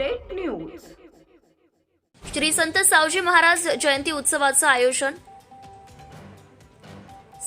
Update news. Shri संत सावजी महाराज जयंती उत्सवाचं आयोजन.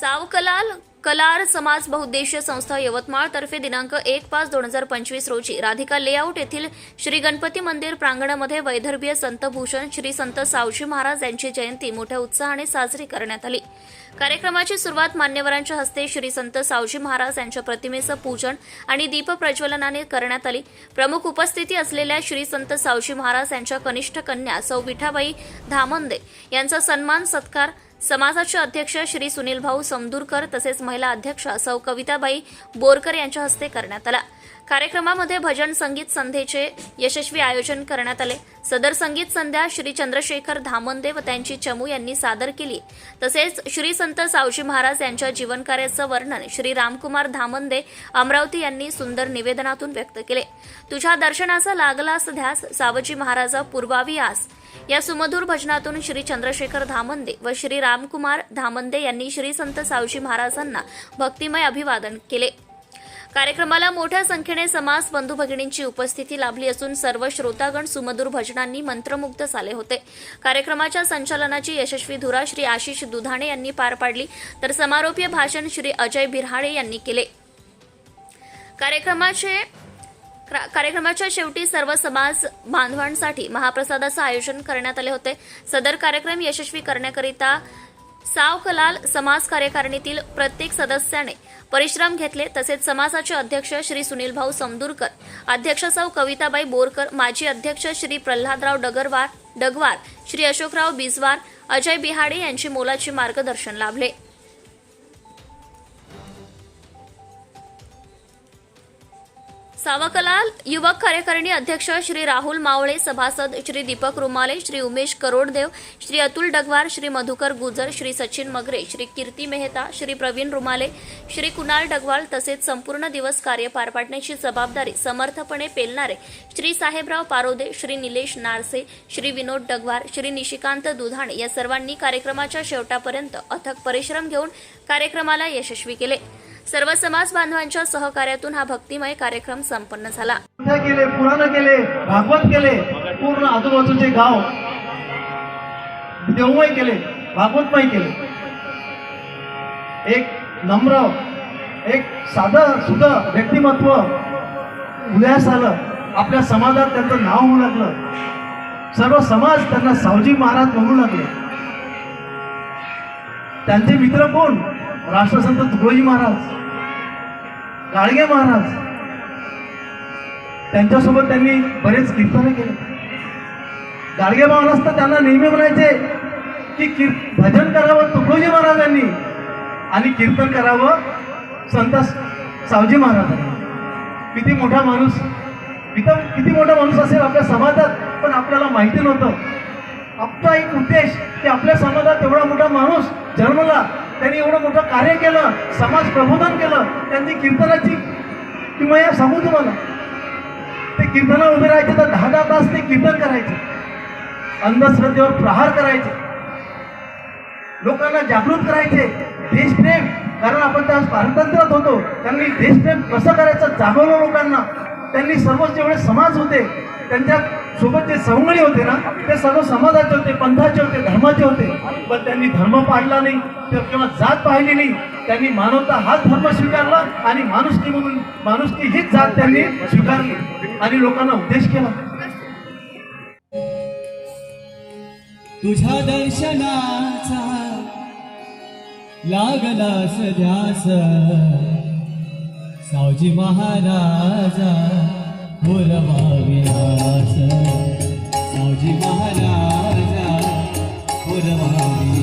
सावकलाल colour समाज बहुद्देशीय संस्था यवतमाळ तर्फे दिनांक एक पाच दोन हजार पंचवीस रोजी राधिका लेआउट येथील श्री गणपती मंदिर प्रांगणामध्ये वैदर्भीय संतभूषण श्री संत सावजी महाराज यांची जयंती मोठ्या उत्साहाने साजरी करण्यात आली. कार्यक्रमाची सुरुवात मान्यवरांच्या हस्ते श्री संत सावजी महाराज यांच्या प्रतिमेचं पूजन आणि दीप प्रज्वलनाने करण्यात आली. प्रमुख उपस्थिती असलेल्या श्री संत सावजी महाराज यांच्या कनिष्ठ कन्या सौ विठाबाई धामंदे यांचा सन्मान सत्कार समाजाचे अध्यक्ष श्री सुनील भाऊ समदूरकर तसेच महिला अध्यक्षा सौ कविताबाई बोरकर यांच्या हस्ते करण्यात आला. कार्यक्रमामध्ये भजन संगीत संध्येचे यशस्वी आयोजन करण्यात आले. सदर संगीत संध्या श्री चंद्रशेखर धामंदे व त्यांची चमू यांनी सादर केली. तसेच श्री संत सावजी महाराज यांच्या जीवनकार्याचं वर्णन श्री रामकुमार धामंदे अमरावती यांनी सुंदर निवेदनातून व्यक्त केले. तुझ्या दर्शनाचा लागलास ध्यास सावजी महाराजा पूर्वावी आस. या सुमधुर भजनातून श्री चंद्रशेखर धामंदे व श्री रामकुमार धामंदे यांनी श्री संत सावजी महाराजांना भक्तिमय अभिवादन केले. कार्यक्रमाला मोठ्या संख्येने समाज बंधू भगिनींची उपस्थिती लाभली असून सर्व श्रोतागण सुमधुर भजनांनी मंत्रमुग्ध झाले होते. कार्यक्रमाच्या संचालनाची यशस्वी धुरा श्री आशिष दुधाणे यांनी पार पाडली. तर समारोपीय भाषण श्री अजय बिरहाडे यांनी केले. कार्यक्रमाचे कार्यक्रमाच्या शेवटी सर्व समाज बांधवांसाठी महाप्रसादाचं आयोजन करण्यात आले होते. सदर कार्यक्रम यशस्वी करण्याकरिता सावकलाल समाज कार्यकारिणीतील प्रत्येक सदस्याने परिश्रम घेतले. तसेच समाजाचे अध्यक्ष श्री सुनील भाऊ समदूरकर अध्यक्ष सौ कविताबाई बोरकर माजी अध्यक्ष श्री प्रल्हादराव डगरवार डगवार श्री अशोकराव बिजवार अजय बिहाडे यांची मोलाचे मार्गदर्शन लाभले. सावकलाल युवक कार्यकारिणी अध्यक्ष श्री राहुल मावळे सभासद श्री दीपक रुमाले श्री उमेश करोडदेव श्री अतुल डगवार श्री मधुकर गुजर श्री सचिन मगरे श्री कीर्ती मेहता श्री प्रवीण रुमाले श्री कुणाल डगवाल तसेच संपूर्ण दिवस कार्य पार पाडण्याची जबाबदारी समर्थपणे पेलणारे श्री साहेबराव पारोदे श्री निलेश नारसे श्री विनोद डगवार श्री निशिकांत दुधाणे या सर्वांनी कार्यक्रमाच्या शेवटापर्यंत अथक परिश्रम घेऊन कार्यक्रमाला यशस्वी केले. सर्व समाज बांधवांच्या सहकार्यातून हा भक्तिमय कार्यक्रम संपन्न झाला. केले पुराण केले भागवत केले पूर्ण आजूबाजूचे गाव देवमय केले भागवतमय केले. एक नम्र एक साधं सुध व्यक्तिमत्व उदयास आलं. आपल्या समाजात त्यांचं नाव होऊ लागलं. सर्व समाज त्यांना सावजी महाराज म्हणू लागले. त्यांचे मित्र कोण? राष्ट्रसंत तुकडोजी महाराज गाडगे महाराज त्यांच्यासोबत त्यांनी बरेच कीर्तन केले. गाडगे महाराज तर त्यांना नेहमी म्हणायचे की कीर भजन करावं तुकडोजी महाराजांनी आणि कीर्तन करावं संत सावजी महाराजांनी. किती मोठा माणूस किती किती मोठा माणूस असेल आपल्या समाजात पण आपल्याला माहिती नव्हतं. आपला एक उद्देश की आपल्या समाजात एवढा मोठा माणूस जन्मला त्यांनी एवढं मोठं कार्य केलं समाज प्रबोधन केलं त्यांनी कीर्तनाची किंवा सांगू तुम्हाला ते कीर्तना उभे राहायचे तर दहा दहा तास ते कीर्तन करायचे. अंधश्रद्धेवर प्रहार करायचे. लोकांना जागृत करायचे. देशप्रेम कारण आपण त्या पारतंत्र्यात होतो. त्यांनी देशप्रेम कसं करायचं जागवलं लोकांना. त्यांनी सर्व जेवढे समाज होते त्यांच्यासोबत जे सवंगडी होते ना ते सर्व समाजाचे होते पंथाचे होते धर्माचे होते. पण त्यांनी धर्म पाडला नाही ते- किंवा जात पाहिली नाही. त्यांनी मानवता हाच धर्म स्वीकारला आणि माणुसकी म्हणून माणुसकी हीच जात त्यांनी स्वीकारली. आणि लोकांना उद्देश केला. तुझ्या दर्शनाचा लागला ध्यास सावजी महाराजा पुरवाविलास सावजी महाराजा पुरवाविलास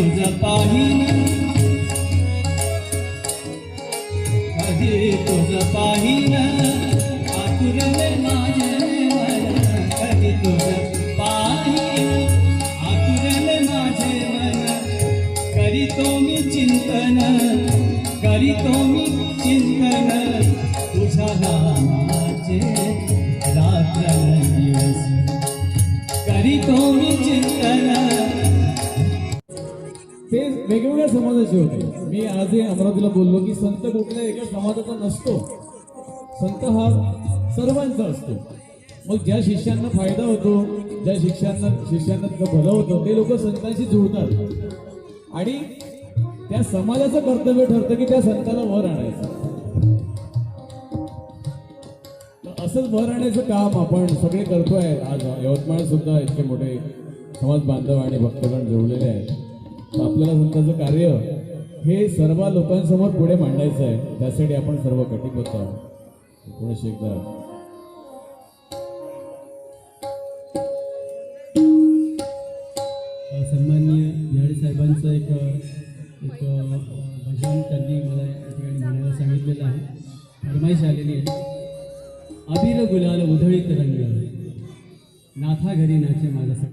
तुझ पाहिन कधी तुझ पाहिन आतुरले माझे मन। कधी तुझ पाहिन आतुरले माझे मन। करीतो मी चिंतन। करीतो मी चिंतन। तुझ्या नामाचे रात्र दिवस करीतो मी चिंतन। वेगवेगळ्या समाजाचे होते. मी आजही अमरावतीला बोललो की संत कुठल्या एका समाजाचा नसतो. संत हा सर्वांचा असतो. मग ज्या शिष्यांना फायदा होतो ज्या शिष्यांना शिष्यांना भलं होतं ते लोक संतांशी जुळतात. आणि त्या समाजाचं कर्तव्य ठरतं की त्या संताला वर आणायचं. असंच वर आणायचं काम आपण सगळे करतोय. आज यवतमाळ सुद्धा इतके मोठे समाज बांधव आणि भक्तगण जोडलेले आहेत. आपल्याला संतांचं कार्य हे सर्व लोकांसमोर पुढे मांडायचं आहे. त्यासाठी आपण सर्व कटिबद्ध आहोत. पुढे एकदा. सन्माननीय बिहाडी साहेबांचं एक एक भजन त्यांनी मला या ठिकाणी म्हणायला सांगितलेलं आहे. फरमाईश आलेली आहे. अबीर गुलाल उधळीत रंग नाथा घरी नाचे माझ्यासाठी.